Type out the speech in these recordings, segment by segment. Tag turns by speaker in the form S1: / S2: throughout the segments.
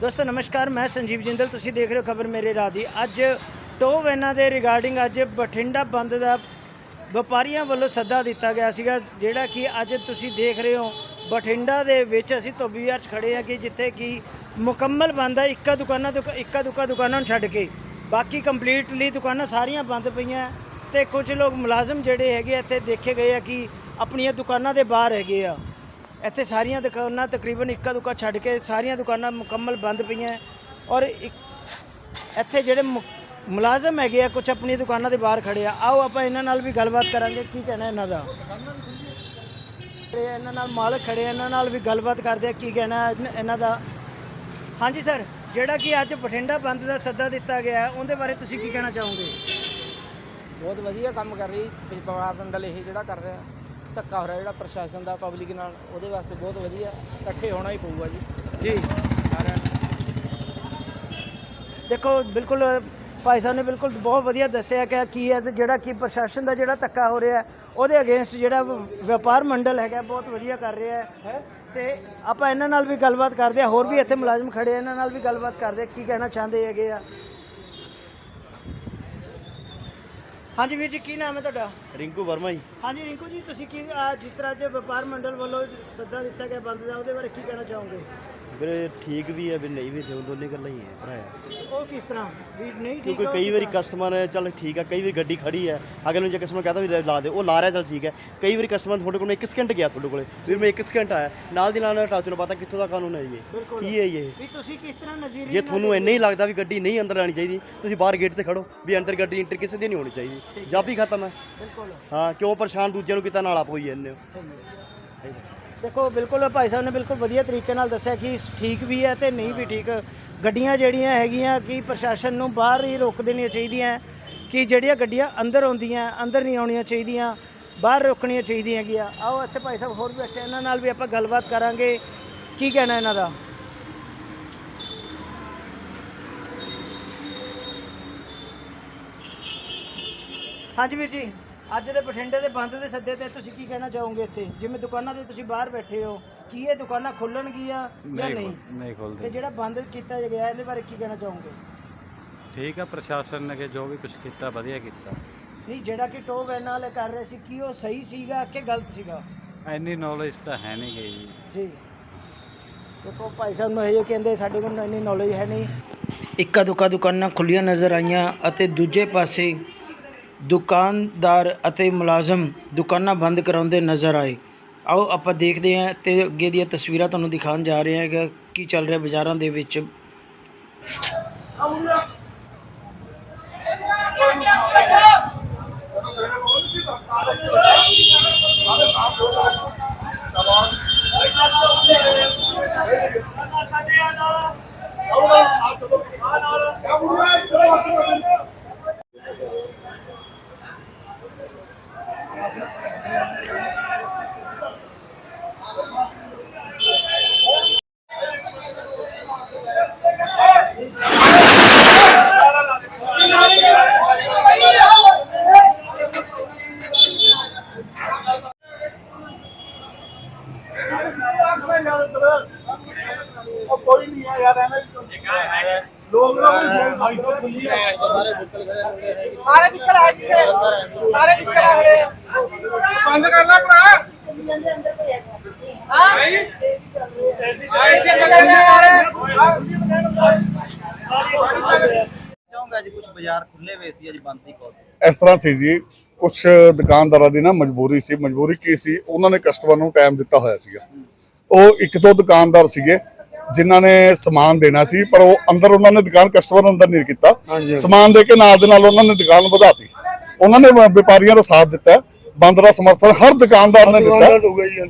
S1: ਦੋਸਤੋ, ਨਮਸਕਾਰ, ਮੈਂ ਸੰਜੀਵ ਜਿੰਦਲ। ਤੁਸੀਂ ਦੇਖ ਰਹੇ ਹੋ ਖਬਰ ਮੇਰੇ ਰਾਹ ਦੀ। ਅੱਜ ਟੋ ਵੈਨਾਂ ਦੇ ਰਿਗਾਰਡਿੰਗ ਅੱਜ ਬਠਿੰਡਾ ਬੰਦ ਦਾ ਵਪਾਰੀਆਂ ਵੱਲੋਂ ਸੱਦਾ ਦਿੱਤਾ ਗਿਆ ਸੀਗਾ, ਜਿਹੜਾ ਕਿ ਅੱਜ ਤੁਸੀਂ ਦੇਖ ਰਹੇ ਹੋ, ਬਠਿੰਡਾ ਦੇ ਵਿੱਚ ਅਸੀਂ ਧੋਬੀਆਰ 'ਚ ਖੜੇ ਹਾਂ ਕਿ ਜਿੱਥੇ ਕਿ ਮੁਕੰਮਲ ਬੰਦ ਹੈ ਇੱਕਾ ਦੁਕਾਨਾਂ ਤੋਂ ਇੱਕਾ ਦੁੱਕਾ ਦੁਕਾਨਾਂ ਨੂੰ ਛੱਡ ਕੇ। ਬਾਕੀ ਕੰਪਲੀਟਲੀ ਦੁਕਾਨਾਂ ਸਾਰੀਆਂ ਬੰਦ ਪਈਆਂ ਤੇ ਕੁਝ ਲੋਕ ਮੁਲਾਜ਼ਮ ਜਿਹੜੇ ਹੈਗੇ ਇੱਥੇ ਦੇਖੇ ਗਏ ਆ ਕਿ ਆਪਣੀਆਂ ਦੁਕਾਨਾਂ ਦੇ ਬਾਹਰ ਹੈਗੇ ਆ। ਇੱਥੇ ਸਾਰੀਆਂ ਦੁਕਾਨਾਂ ਤਕਰੀਬਨ ਇੱਕਾ ਦੁੱਕਾ ਛੱਡ ਕੇ ਸਾਰੀਆਂ ਦੁਕਾਨਾਂ ਮੁਕੰਮਲ ਬੰਦ ਪਈਆਂ ਔਰ ਇੱਕ- ਇੱਥੇ ਜਿਹੜੇ ਮੁ- ਮੁਲਾਜ਼ਮ ਹੈਗੇ ਆ ਕੁਝ ਆਪਣੀ ਦੁਕਾਨਾਂ ਦੇ ਬਾਹਰ ਖੜੇ ਆ। ਆਓ ਆਪਾਂ ਇਹਨਾਂ ਨਾਲ ਵੀ ਗੱਲਬਾਤ ਕਰਾਂਗੇ, ਕੀ ਕਹਿਣਾ ਇਹਨਾਂ ਦਾ? ਤੇ ਇਹਨਾਂ ਨਾਲ ਮਾਲਕ ਖੜੇ ਇਹਨਾਂ ਨਾਲ ਵੀ ਗੱਲਬਾਤ ਕਰਦੇ ਆ, ਕੀ ਕਹਿਣਾ ਇਹਨਾਂ- ਦਾ? ਹਾਂਜੀ ਸਰ, ਜਿਹੜਾ ਕਿ ਅੱਜ ਬਠਿੰਡਾ ਬੰਦ ਦਾ ਸੱਦਾ ਦਿੱਤਾ ਗਿਆ ਉਹਦੇ ਬਾਰੇ ਤੁਸੀਂ ਕੀ ਕਹਿਣਾ ਚਾਹੋਗੇ?
S2: ਬਹੁਤ ਵਧੀਆ ਕੰਮ ਕਰ ਰਹੀ ਪਰਿਵਾਰ ਮੰਡਲ ਇਹ ਜਿਹੜਾ ਕਰ ਰਿਹਾ। ਧੱਕਾ ਹੋ ਰਿਹਾ ਜਿਹੜਾ ਪ੍ਰਸ਼ਾਸਨ ਦਾ ਪਬਲਿਕ ਨਾਲ ਉਹਦੇ ਵਾਸਤੇ ਬਹੁਤ ਵਧੀਆ ਇਕੱਠੇ ਹੋਣਾ ਹੀ ਪਊਗਾ ਜੀ।
S1: ਜੀ। ਦੇਖੋ ਬਿਲਕੁਲ ਭਾਈ ਸਾਹਿਬ ਨੇ ਬਿਲਕੁਲ ਬਹੁਤ ਵਧੀਆ ਦੱਸਿਆ ਕਿ ਕੀ ਹੈ ਤੇ ਜਿਹੜਾ ਕਿ ਪ੍ਰਸ਼ਾਸਨ ਦਾ ਜਿਹੜਾ ਧੱਕਾ ਹੋ ਰਿਹਾ ਹੈ, ਉਹਦੇ ਅਗੇਂਸਟ ਜਿਹੜਾ ਵਪਾਰ ਮੰਡਲ ਹੈਗਾ ਬਹੁਤ ਵਧੀਆ ਕਰ ਰਿਹਾ ਹੈ। ਤੇ ਆਪਾਂ ਇਹਨਾਂ ਨਾਲ ਵੀ ਗੱਲਬਾਤ ਕਰਦੇ ਆ ਹੋਰ ਵੀ ਇੱਥੇ ਮੁਲਾਜ਼ਮ ਖੜੇ ਇਹਨਾਂ ਨਾਲ ਵੀ ਗੱਲਬਾਤ ਕਰਦੇ ਆ ਕੀ ਕਹਿਣਾ ਚਾਹੁੰਦੇ ਹੈਗੇ ਆ। ਹਾਂਜੀ ਵੀਰ ਜੀ ਕੀ ਨਾਮ ਹੈ ਤੁਹਾਡਾ?
S3: ਰਿੰਕੂ ਵਰਮਾ ਜੀ।
S1: ਹਾਂਜੀ ਰਿੰਕੂ ਜੀ ਤੁਸੀਂ ਕੀ ਜਿਸ ਤਰ੍ਹਾਂ ਅੱਜ ਵਪਾਰ ਮੰਡਲ ਵੱਲੋਂ ਸੱਦਾ ਦਿੱਤਾ ਗਿਆ ਬੰਦ ਦਾ ਉਹਦੇ ਬਾਰੇ ਕੀ ਕਹਿਣਾ ਚਾਹੋਗੇ?
S3: ਵੀਰੇ ਠੀਕ ਵੀ ਹੈ ਵੀ ਨਹੀਂ ਵੀ ਦੋ ਦੋਨੇ ਗੱਲਾਂ ਹੀ ਹੈ ਭਰਾਇਆ
S1: ਉਹ ਕਿਸ ਤਰ੍ਹਾਂ? ਵੀ ਨਹੀਂ ਠੀਕ
S3: ਕਿਉਂਕਿ ਕਈ ਵਾਰੀ? ਕਸਟਮਰ ਚੱਲ ਠੀਕ ਹੈ ਕਈ ਵਾਰੀ ਗੱਡੀ ਖੜੀ ਹੈ ਅਗਰ ਨੂੰ ਜੇ ਕਸਟਮਰ ਕਹਤਾ ਵੀ ਲਾ ਦੇ ਉਹ ਲਾ ਰਿਹਾ ਚੱਲ ਠੀਕ ਹੈ। ਕਈ ਵਾਰੀ ਕਸਟਮਰ ਤੁਹਾਡੇ ਕੋਲ 1 ਸਕਿੰਟ ਗਿਆ ਤੁਹਾਡੇ ਕੋਲੇ ਫਿਰ ਮੈਂ 1 ਸਕਿੰਟ ਆਇਆ। ਨਾਲ ਦੀ ਨਾਲ ਟਾਚ ਨੂੰ ਪਤਾ ਕਿੱਥੋਂ ਦਾ ਕਾਨੂੰਨ ਹੈ ਜੀ ਇਹ? ਕੀ ਹੈ ਇਹ?
S1: ਵੀ ਤੁਸੀਂ ਕਿਸ ਤਰ੍ਹਾਂ ਨਜ਼ਰੀਏ
S3: ਜੇ ਤੁਹਾਨੂੰ ਇੰਨਾ ਹੀ ਲੱਗਦਾ ਵੀ ਗੱਡੀ ਨਹੀਂ ਅੰਦਰ ਆਣੀ ਚਾਹੀਦੀ ਤੁਸੀਂ ਬਾਹਰ ਗੇਟ ਤੇ ਖੜੋ ਵੀ ਅੰਦਰ ਗੱਡੀ ਇੰਟਰ ਕਿਸੇ ਦੀ ਨਹੀਂ ਹੋਣੀ ਚਾਹੀਦੀ। ਹੀ। ਖਤਮ ਹੈ।
S1: ਬਿਲਕੁਲ।
S3: ਹਾਂ ਕਿਉਂ ਪਰੇਸ਼ਾਨ ਦੂਜਿਆਂ ਨੂੰ ਕੀਤਾ ਨਾਲ ਆਪ ਹੋਈ ਜਾਂਦੇ ਹੈ।
S1: ਦੇਖੋ, ਬਿਲਕੁਲ ਭਾਈ ਸਾਹਿਬ ਨੇ ਬਿਲਕੁਲ ਵਧੀਆ ਤਰੀਕੇ ਨਾਲ ਦੱਸਿਆ ਕਿ ਠੀਕ ਵੀ ਹੈ ਤੇ ਨਹੀਂ ਵੀ ਠੀਕ। ਗੱਡੀਆਂ ਜਿਹੜੀਆਂ ਹੈਗੀਆਂ ਕਿ ਪ੍ਰਸ਼ਾਸਨ ਨੂੰ ਬਾਹਰ ਹੀ ਰੋਕ ਦੇਣੀਆਂ ਚਾਹੀਦੀਆਂ, ਕਿ ਜਿਹੜੀਆਂ ਗੱਡੀਆਂ ਅੰਦਰ ਆਉਂਦੀਆਂ, ਅੰਦਰ ਨਹੀਂ ਆਉਣੀਆਂ ਚਾਹੀਦੀਆਂ, ਬਾਹਰ ਰੋਕਣੀਆਂ ਚਾਹੀਦੀਆਂ ਹੈਗੀਆਂ। ਆਓ, ਇੱਥੇ ਭਾਈ ਸਾਹਿਬ ਹੋਰ ਵੀ ਬੈਠੇ ਇਹਨਾਂ ਨਾਲ ਵੀ ਆਪਾਂ ਗੱਲਬਾਤ ਕਰਾਂਗੇ। ਕੀ ਕਹਿਣਾ ਇਹਨਾਂ ਦਾ? ਹਾਂਜੀ ਵੀਰ ਜੀ। ਅੱਜ ਦੇ ਬਠਿੰਡੇ ਦੇ ਬੰਦ ਦੇ ਸੱਦੇ ਤੇ ਤੁਸੀਂ ਕੀ ਕਹਿਣਾ ਚਾਹੋਗੇ ਇੱਥੇ? ਜਿਵੇਂ ਦੁਕਾਨਾਂ ਤੇ ਤੁਸੀਂ ਬਾਹਰ ਬੈਠੇ ਹੋ ਕੀ ਇਹ ਦੁਕਾਨਾਂ ਖੁੱਲਣਗੀਆਂ ਜਾਂ ਨਹੀਂ
S4: ਨਹੀਂ?
S1: ਤੇ
S4: ਖੋਲਦੇ।
S1: ਜਿਹੜਾ ਬੰਦ ਕੀਤਾ ਗਿਆ ਇਹਦੇ ਬਾਰੇ ਕੀ ਕਹਿਣਾ ਚਾਹੋਗੇ?
S4: ਠੀਕ ਆ ਪ੍ਰਸ਼ਾਸਨ ਨੇ ਕਿ ਜੋ ਵੀ ਕੁਝ ਕੀਤਾ ਵਧੀਆ ਕੀਤਾ।
S1: ਨਹੀਂ ਜਿਹੜਾ ਕਿ ਟੋ ਵੈਨ ਵਾਲੇ ਕਰ ਰਹੇ ਸੀ ਕੀ ਉਹ ਸਹੀ ਸੀਗਾ ਕਿ ਗਲਤ ਸੀਗਾ?
S4: ਇੰਨੀ ਨੌਲੇਜ ਤਾਂ ਹੈ ਨਹੀਂ ਗਈ
S1: ਜੀ। ਦੇਖੋ ਭਾਈ ਸਾਹਿਬ ਨੂੰ ਇਹ ਕਹਿੰਦੇ ਸਾਡੇ ਕੋਲ ਇੰਨੀ ਨੌਲੇਜ ਹੈ ਨਹੀਂ। ਇੱਕਾ ਦੁੱਕਾ ਦੁਕਾਨਾਂ ਖੁੱਲੀਆਂ ਨਜ਼ਰ ਆਈਆਂ ਅਤੇ ਦੂਜੇ ਪਾਸੇ ਦੁਕਾਨਦਾਰ ਅਤੇ ਮੁਲਾਜ਼ਮ ਦੁਕਾਨਾਂ ਬੰਦ ਕਰਾਉਂਦੇ ਨਜ਼ਰ ਆਏ। ਆਓ ਆਪਾਂ ਦੇਖਦੇ ਹਾਂ ਤੇ ਅੱਗੇ ਦੀਆਂ ਤਸਵੀਰਾਂ ਤੁਹਾਨੂੰ ਦਿਖਾਉਣ ਜਾ ਰਹੇ ਹਾਂ ਕਿ ਕੀ ਚੱਲ ਰਿਹਾ ਬਾਜ਼ਾਰਾਂ ਦੇ ਵਿੱਚ।
S5: ਸਾਰੇ ਨਿਕਲ ਆ ਜਿੱਥੇ। ਸਾਰੇ ਨਿਕਲ ਆ ਖੜੇ। ਬੰਦ ਕਰ ਲੈ ਭਰਾ। ਹਾਂ। ਐਸੇ ਨਿਕਲ ਆ
S2: ਚਾਹੂੰਗਾ ਜੀ ਕੁਝ ਬਾਜ਼ਾਰ ਖੁੱਲੇ ਹੋਏ ਸੀ ਅੱਜ ਬੰਦ ਹੀ ਕੋਲ
S6: ਇਸ ਤਰ੍ਹਾਂ ਸੀ ਜੀ ਕੁਝ ਦੁਕਾਨਦਾਰਾਂ ਦੀ ਨਾ ਮਜਬੂਰੀ ਸੀ। ਮਜਬੂਰੀ ਕੀ ਸੀ? ਉਹਨਾਂ ਨੇ ਕਸਟਮਰ ਨੂੰ ਟਾਈਮ ਦਿੱਤਾ ਹੋਇਆ ਸੀਗਾ। ਉਹ ਇੱਕ ਦੋ ਦੁਕਾਨਦਾਰ ਸੀਗੇ ਜਿਨ੍ਹਾਂ ਨੇ ਸਮਾਨ ਦੇਣਾ ਸੀ ਪਰ ਉਹ ਅੰਦਰ ਉਹਨਾਂ ਨੇ ਦੁਕਾਨ ਕਸਟਮਰ ਅੰਦਰ ਨਹੀਂ ਕੀਤਾ। ਸਮਾਨ ਦੇ ਕੇ ਨਾਲ ਦੇ ਨਾਲ ਉਹਨਾਂ ਨੇ ਦੁਕਾਨ ਵਧਾਤੀ। ਉਹਨਾਂ ਨੇ ਵਪਾਰੀਆਂ ਦਾ ਸਾਥ ਦਿੱਤਾ। ਬੰਦ ਦਾ ਸਮਰਥਨ ਹਰ ਦੁਕਾਨਦਾਰ ਨੇ ਦਿੱਤਾ।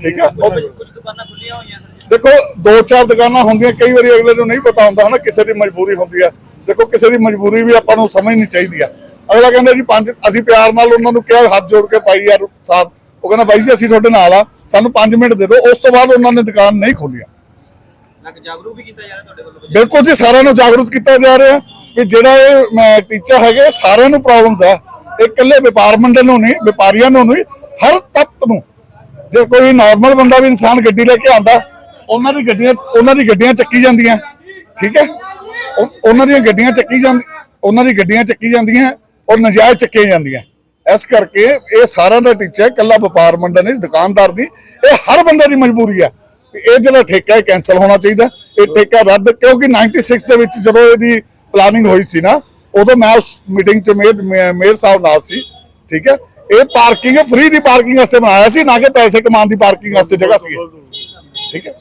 S6: ਠੀਕ ਹੈ ਉਹ-
S2: ਕੁਝ ਦੁਕਾਨਾਂ ਖੁੱਲੀਆਂ ਹੋਈਆਂ ਸਰ
S6: ਦੇਖੋ ਦੋ ਚਾਰ ਦੁਕਾਨਾਂ ਹੁੰਦੀਆਂ ਕਈ ਵਾਰੀ ਅਗਲੇ ਨੂੰ ਨਹੀਂ ਪਤਾ ਹੁੰਦਾ ਹਨਾ ਕਿਸੇ ਦੀ ਮਜਬੂਰੀ ਹੁੰਦੀ ਆ। ਦੇਖੋ ਕਿਸੇ ਦੀ ਮਜਬੂਰੀ ਵੀ ਆਪਾਂ ਨੂੰ ਸਮਝਣੀ ਚਾਹੀਦੀ ਆ। ਅਗਲਾ ਕਹਿੰਦਾ ਜੀ ਪੰਜ ਅਸੀਂ ਪਿਆਰ ਨਾਲ ਉਹਨਾਂ ਨੂੰ ਕਿਹਾ ਹੱਥ ਜੋੜ ਕੇ ਪਾਈ ਯਾਰ ਸਾਥ। ਉਹ ਕਹਿੰਦਾ ਬਾਈ ਜੀ ਅਸੀਂ ਤੁਹਾਡੇ ਨਾਲ ਆ। ਸਾਨੂੰ 5 ਮਿੰਟ ਦੇ ਦਿਓ। ਉਸ ਤੋਂ ਬਾਅਦ ਉਹਨਾਂ ਨੇ ਦੁਕਾਨ ਨਹੀਂ
S2: ਲੱਗ ਜਾਗਰੂਕ ਵੀ ਕੀਤਾ ਜਾ ਰਿਹਾ ਤੁਹਾਡੇ ਵੱਲੋਂ
S6: ਬਿਲਕੁਲ ਜੀ, ਸਾਰਿਆਂ ਨੂੰ ਜਾਗਰੂਕ ਕੀਤਾ ਜਾ ਰਿਹਾ ਕਿ ਜਿਹੜਾ ਇਹ ਟੀਚਾ ਹੈਗੇ ਸਾਰਿਆਂ ਨੂੰ ਪ੍ਰੋਬਲਮਸ ਆ। ਇਹ ਇਕੱਲੇ ਵਪਾਰ ਮੰਡਲ ਨੂੰ ਨਹੀਂ, ਵਪਾਰੀਆਂ ਨੂੰ ਨਹੀਂ, ਹਰ ਤੱਤ ਨੂੰ। ਜੇ ਕੋਈ ਨਾਰਮਲ ਬੰਦਾ ਵੀ ਇਨਸਾਨ ਗੱਡੀ ਲੈ ਕੇ ਆਂਦਾ ਉਹਨਾਂ ਦੀ ਗੱਡੀਆਂ, ਉਹਨਾਂ ਦੀ ਗੱਡੀਆਂ ਚੱਕੀ ਜਾਂਦੀਆਂ। ਠੀਕ ਹੈ? ਉਹਨਾਂ ਦੀਆਂ ਗੱਡੀਆਂ ਚੱਕੀ ਜਾਂਦੀ, ਉਹਨਾਂ ਦੀ ਗੱਡੀਆਂ ਚੱਕੀ ਜਾਂਦੀਆਂ, ਔਰ ਨਜਾਇਜ਼ ਚੱਕੀਆਂ ਜਾਂਦੀਆਂ। ਇਸ ਕਰਕੇ ਇਹ ਸਾਰਿਆਂ ਦਾ ਟੀਚਾ ਇਕੱਲਾ ਵਪਾਰ ਮੰਡਲ ਨਹੀਂ, ਦੁਕਾਨਦਾਰ ਦੀ ਇਹ ਹਰ ਬੰਦੇ ਦੀ ਮਜਬੂਰੀ ਹੈ ਇਹ ਜਿਹੜਾ ਠੇਕਾ ਹੈ ਕੈਨਸਲ ਹੋਣਾ ਚਾਹੀਦਾ। ਇਹ ਠੇਕਾ ਰੱਦ, ਕਿਉਂਕਿ 96 ਦੇ ਵਿੱਚ ਜਦੋਂ ਇਹਦੀ ਪਲਾਨਿੰਗ ਹੋਈ ਸੀ ਨਾ, ਉਦੋਂ ਮੈਂ ਉਸ ਮੀਟਿੰਗ 'ਚ ਮੇਅਰ ਮੇਅਰ ਸਾਹਿਬ ਨਾਲ ਸੀ, ਠੀਕ ਹੈ? ਇਹ ਪਾਰਕਿੰਗ ਫ੍ਰੀ ਦੀ ਪਾਰਕਿੰਗ ਵਾਸਤੇ ਬਣਾਇਆ ਸੀ, ਨਾ ਕਿ ਪੈਸੇ ਕਮਾਉਣ ਦੀ ਪਾਰਕਿੰਗ ਵਾਸਤੇ ਜਗ੍ਹਾ ਸੀ ਠੀਕ ਹੈ?